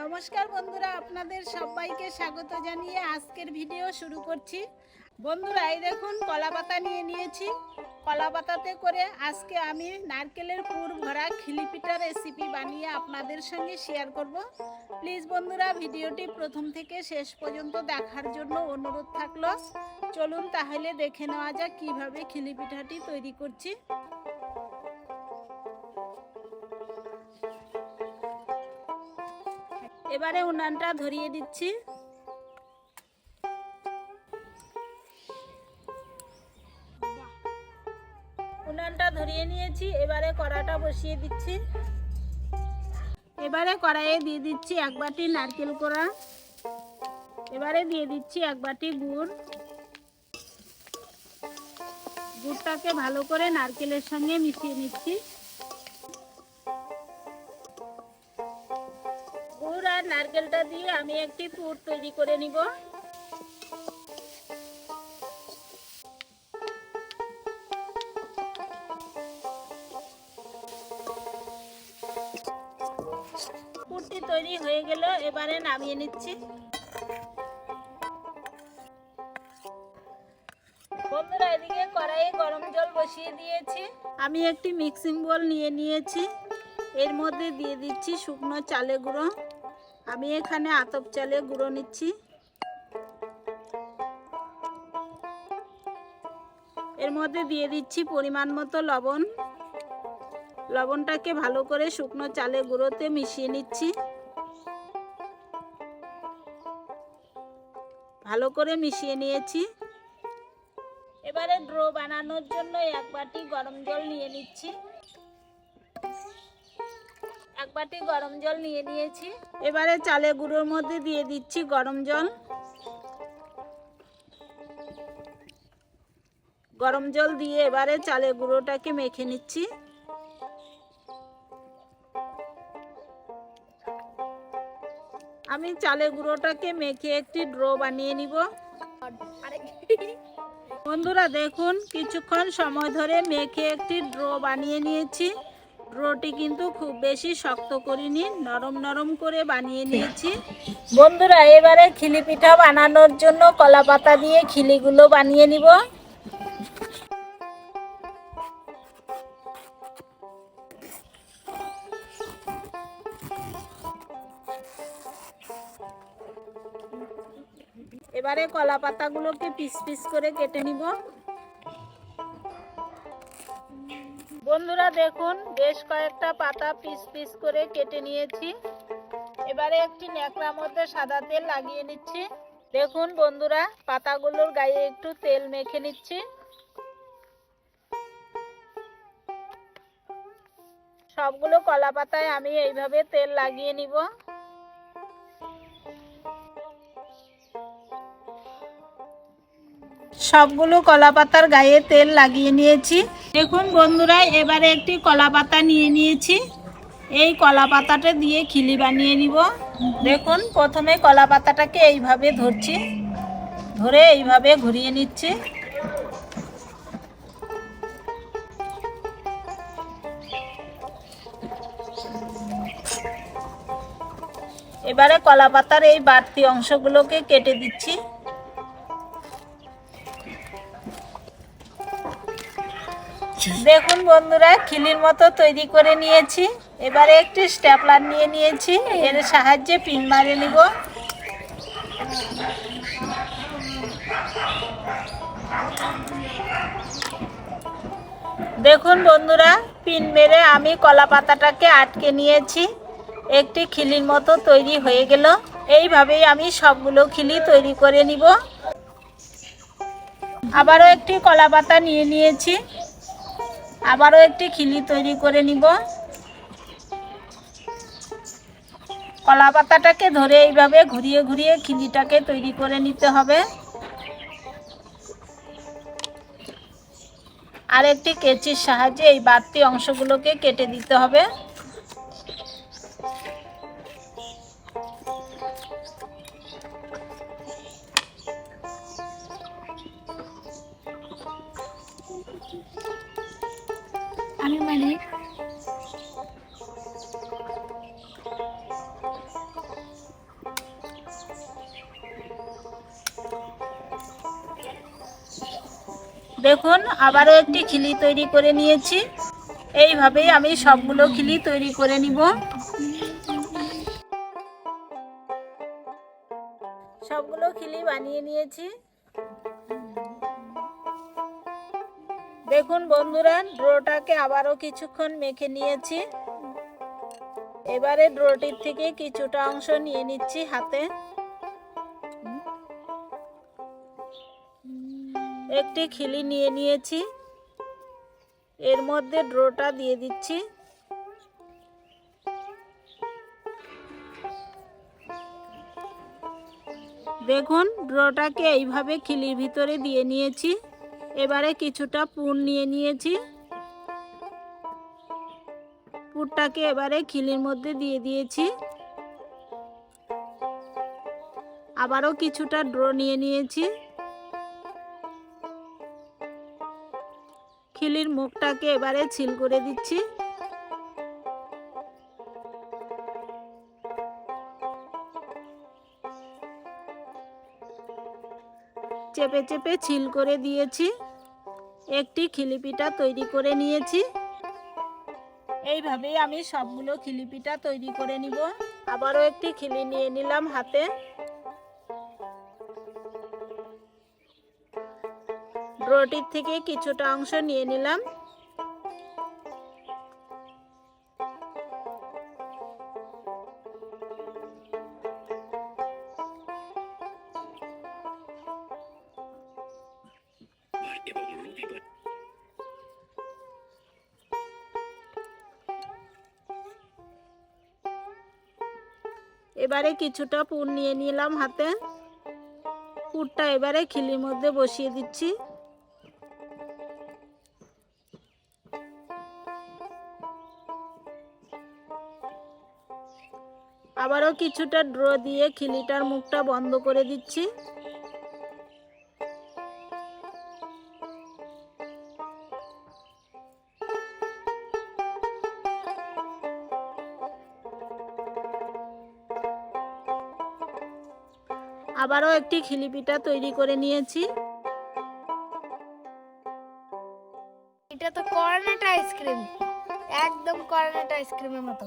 নমস্কার বন্ধুরা, আপনাদের সবাইকে স্বাগত জানিয়ে আজকের ভিডিও শুরু করছি। বন্ধুরা, এই দেখুন কলা পাতা নিয়ে নিয়েছি। কলা পাতাতে করে আজকে আমি নারকেলের পুর ভরা খিলিপিটা রেসিপি বানিয়ে আপনাদের সঙ্গে শেয়ার করব। প্লিজ বন্ধুরা ভিডিওটি প্রথম থেকে শেষ পর্যন্ত দেখার জন্য অনুরোধ থাকল। চলুন তাহলে দেখে নেওয়া যাক কীভাবে খিলিপিঠাটি তৈরি করছি। এবারে উনানটা ধরিয়ে দিচ্ছি। উনানটা ধরিয়ে নিয়েছি, এবারে কড়াটা বসিয়ে দিচ্ছি। এবারে কড়াইয়ে দিয়ে দিচ্ছি এক বাটি নারকেল কোড়া। এবারে দিয়ে দিচ্ছি এক বাটি গুড়। গুড়টাকে ভালো করে নারকেলের সঙ্গে মিশিয়ে নিচ্ছি। নারকেলটা দিয়ে আমি একটি পুর তৈরি করে নিব। পুরটি তৈরি হয়ে গেল, এবারে নামিয়ে নিচ্ছি। বন্ধুরা, এদিকে কড়াইয়ে গরম জল বসিয়ে দিয়েছি। আমি একটি মিক্সিং বোল নিয়ে নিয়েছি। এর মধ্যে দিয়ে দিচ্ছি শুকনো চালে গুঁড়ো। আমি এখানে আতপ চালে গুঁড়ো নিচ্ছি। এর মধ্যে দিয়ে দিচ্ছি পরিমাণ মতো লবণ। লবণটাকে ভালো করে শুকনো চালে গুঁড়োতে মিশিয়ে নিচ্ছি। ভালো করে মিশিয়ে নিয়েছি। এবারে ড্রো বানানোর জন্য এক বাটি গরম জল নিয়ে নিচ্ছি। এক বাটি গরম জল নিয়ে নিয়েছি। এবারে চালে গুঁড়োর মধ্যে দিয়ে দিচ্ছি গরম জল। গরম জল দিয়ে এবারে চালে গুঁড়োটাকে মেখে নিচ্ছি। আমি চালে গুঁড়োটাকে মেখে একটি ড্রো বানিয়ে নিব। বন্ধুরা দেখুন, কিছুক্ষণ সময় ধরে মেখে একটি ড্রো বানিয়ে নিয়েছি। ড্রোটি কিন্তু খুব বেশি শক্ত করিনি নরম নরম করে বানিয়ে নিয়েছি। বন্ধুরা এবারে খিলি পিঠা বানানোর জন্য কলা পাতা দিয়ে খিলিগুলো বানিয়ে নিব। এবারে কলা পাতাগুলোকে পিস পিস করে কেটে নিব। বন্ধুরা দেখুন, বেশ কয়েকটা পাতা পিস পিস করে কেটে নিয়েছি। এবারে একটি ন্যাকড়ার মধ্যে সাদা তেল লাগিয়ে নিচ্ছি। দেখুন বন্ধুরা, পাতাগুলোর গায়ে একটু তেল মেখে নিচ্ছি। সবগুলো কলা পাতায় আমি এইভাবে তেল লাগিয়ে নিব। সবগুলো কলা পাতার গায়ে তেল লাগিয়ে নিয়েছি। দেখুন বন্ধুরা, এবারে একটি কলা পাতা নিয়ে নিয়েছি। এই কলা পাতাটা দিয়ে খিলি বানিয়ে নিব। দেখুন, প্রথমে কলা পাতাটাকে এইভাবে ধরছি। ধরে এইভাবে ঘুরিয়ে নিচ্ছি। এবারে কলা পাতার এই বাড়তি অংশগুলোকে কেটে দিচ্ছি। দেখুন বন্ধুরা, খিলির মতো তৈরি করে নিয়েছি। এবারে একটি স্ট্যাপলার নিয়ে নিয়েছি। এর সাহায্যে পিন মারে নিব। দেখুন বন্ধুরা, পিন মেরে আমি কলা পাতাটাকে আটকে নিয়েছি। একটি খিলির মতো তৈরি হয়ে গেল। এইভাবেই আমি সবগুলো খিলি তৈরি করে নিব। আবারও একটি কলা পাতা নিয়ে নিয়েছি। আবারও একটি খিলি তৈরি করে নিব। কলা পাতাটাকে ধরে এইভাবে ঘুরিয়ে ঘুরিয়ে খিলিটাকে তৈরি করে নিতে হবে। আর একটি কেচির সাহায্যে এই বাড়তি অংশগুলোকে কেটে দিতে হবে। দেখুন, আবারও একটি খিলি তৈরি করে নিয়েছি। এইভাবেই আমি সবগুলো খিলি তৈরি করে নিব। সবগুলো খিলি বানিয়ে নিয়েছি। দেখুন বন্ধুরা, ড্রোটাকে আবারও কিছুক্ষণ মেখে নিয়েছি। এবারে ড্রোটির থেকে কিছুটা অংশ নিয়ে নিচ্ছি হাতে। একটি খিলি নিয়ে নিয়েছি। এর মধ্যে ড্রোটা দিয়ে দিচ্ছি। দেখুন, ড্রোটাকে এইভাবে খিলির ভিতরে দিয়ে নিয়েছি। এবারে কিছুটা পুর নিয়ে নিয়েছি। পুরটাকে এবারে খিলির মধ্যে দিয়ে দিয়েছি। আবারও কিছুটা ড্রো নিয়ে নিয়েছি। খিলির মুখটাকে এবারে ছিল করে দিচ্ছি। চেপে চেপে ছিল করে দিয়েছি। একটি খিলিপিটা তৈরি করে নিয়েছি। এইভাবেই আমি সবগুলো খিলিপিটা তৈরি করে নিব। আবারও একটি খিলি নিয়ে নিলাম হাতে। ড্রোটির থেকে কিছুটা অংশ নিয়ে নিলাম। এবারে কিছুটা পুর নিয়ে নিলাম হাতে। পুরটা এবারে খিলির মধ্যে বসিয়ে দিচ্ছি। আবারও কিছুটা ড্র দিয়ে খিলিটার মুখটা বন্ধ করে দিচ্ছি। আবারও একটি খিলিপিটা তৈরি করে নিয়েছি। এটা তো কর্নেট আইসক্রিম, একদম কর্নেট আইসক্রিমের মতো।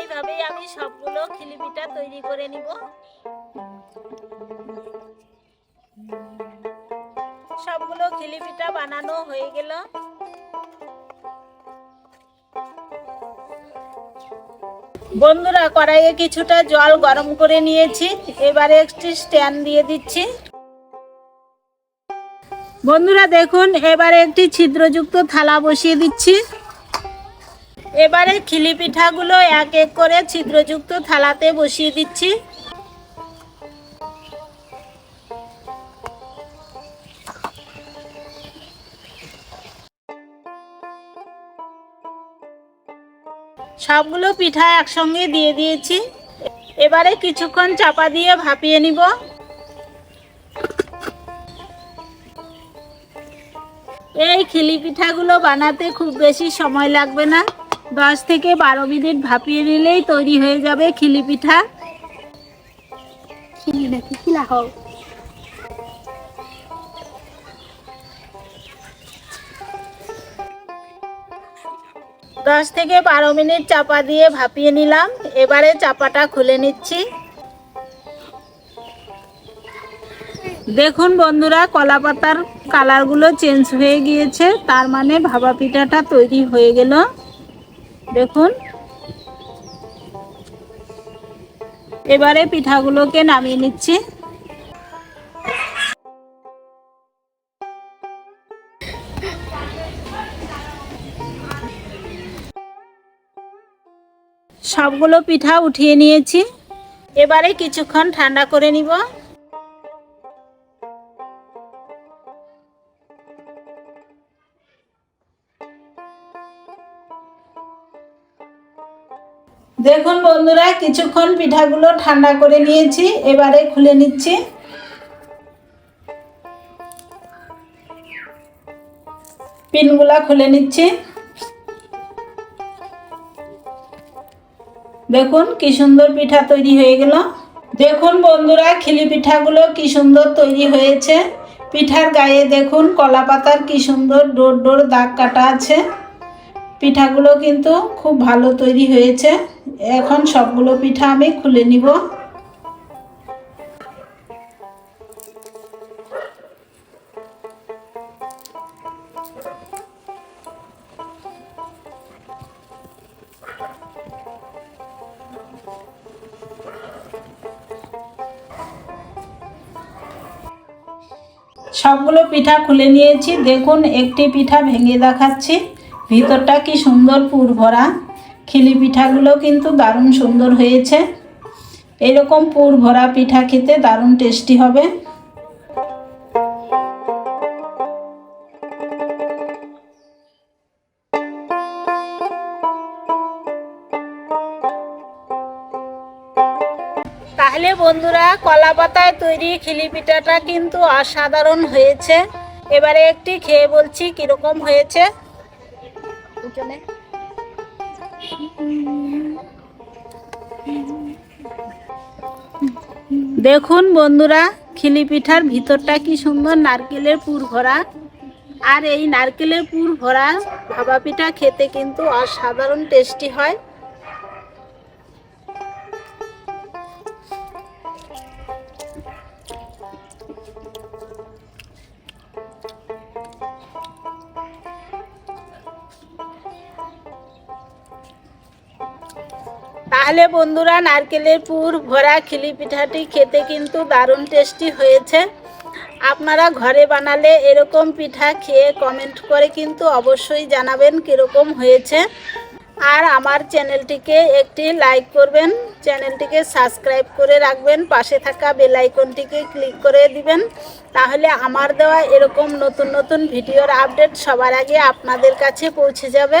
এইভাবেই আমি সবগুলো খিলিপিটা তৈরি করে নিব। সবগুলো খিলিপিটা বানানো হয়ে গেল। বন্ধুরা, কড়াইয়ে কিছুটা জল গরম করে নিয়েছি। এবারে একটি স্ট্যান্ড দিয়ে দিচ্ছি। বন্ধুরা, দেখুন, এবারে একটি ছিদ্রযুক্ত থালা বসিয়ে দিচ্ছি। এবারে খিলি পিঠাগুলো এক এক করে ছিদ্রযুক্ত থালাতে বসিয়ে দিচ্ছি। সবগুলো পিঠা একসঙ্গে দিয়ে দিয়েছি। এবারে কিছুক্ষণ চাপা দিয়ে ভাপিয়ে নিব। এই খিলি পিঠাগুলো বানাতে খুব বেশি সময় লাগবে না। দশ থেকে বারো মিনিট ভাপিয়ে নিলেই তৈরি হয়ে যাবে খিলি পিঠা। খিলি নাকি? খিলা হোক দশ থেকে বারো মিনিট চাপা দিয়ে ভাপিয়ে নিলাম। এবারে চাপাটা খুলে নিচ্ছি। দেখুন বন্ধুরা, কলা পাতার কালারগুলো চেঞ্জ হয়ে গিয়েছে। তার মানে ভাপা পিঠাটা তৈরি হয়ে গেল। দেখুন। এবারে পিঠাগুলোকে নামিয়ে নিচ্ছি। সবগুলো পিঠা উঠিয়ে নিয়েছি। এবারে কিছুক্ষণ ঠান্ডা করে নিব। দেখুন বন্ধুরা, কিছুক্ষণ পিঠাগুলো ঠান্ডা করে নিয়েছি, এবারে খুলে নিচ্ছি। পিনগুলা খুলে নিচ্ছি। দেখুন কি সুন্দর পিঠা তৈরি হয়ে গেল। দেখুন বন্ধুরা, খিলি পিঠাগুলো কি সুন্দর তৈরি হয়েছে। পিঠার গায়ে দেখুন কলা পাতার কি সুন্দর ডোর ডোর দাগ কাটা আছে। পিঠাগুলো কিন্তু খুব ভালো তৈরি হয়েছে। এখন সবগুলো পিঠা আমি খুলে নিব। সবগুলো পিঠা খুলে নিয়েছি। দেখুন, একটি পিঠা ভেঙে দেখাচ্ছি। ভিতরটা কি সুন্দর পুর ভরা? খিলি পিঠাগুলো কিন্তু দারুণ সুন্দর হয়েছে। এরকম পুর ভরা পিঠা খেতে দারুণ টেস্টি হবে। তাহলে বন্ধুরা, কলা পাতায় তৈরি খিলি পিঠাটা কিন্তু অসাধারণ হয়েছে। এবারে একটি খেয়ে বলছি কীরকম হয়েছে। উঠোনে দেখুন বন্ধুরা খিলি পিঠার ভিতরটা কি সুন্দর নারকেলের পুর ভরা। আর এই নারকেলের পুর ভরা ভাবা পিঠা খেতে কিন্তু অসাধারণ টেস্টি হয়। তাহলে বন্ধুরা, নারকেলের পুর, ভরা খিলি পিঠাটি খেতে কিন্তু দারুণ টেস্টি হয়েছে। আপনারা ঘরে বানালে এরকম পিঠা খেয়ে কমেন্ট করে কিন্তু অবশ্যই জানাবেন কীরকম হয়েছে। আর আমার চ্যানেলটিকে একটি লাইক করবেন, চ্যানেলটিকে সাবস্ক্রাইব করে রাখবেন, পাশে থাকা বেল আইকনটিকে ক্লিক করে দিবেন। তাহলে আমার দেওয়া এরকম নতুন নতুন ভিডিওর আপডেট সবার আগে আপনাদের কাছে পৌঁছে যাবে।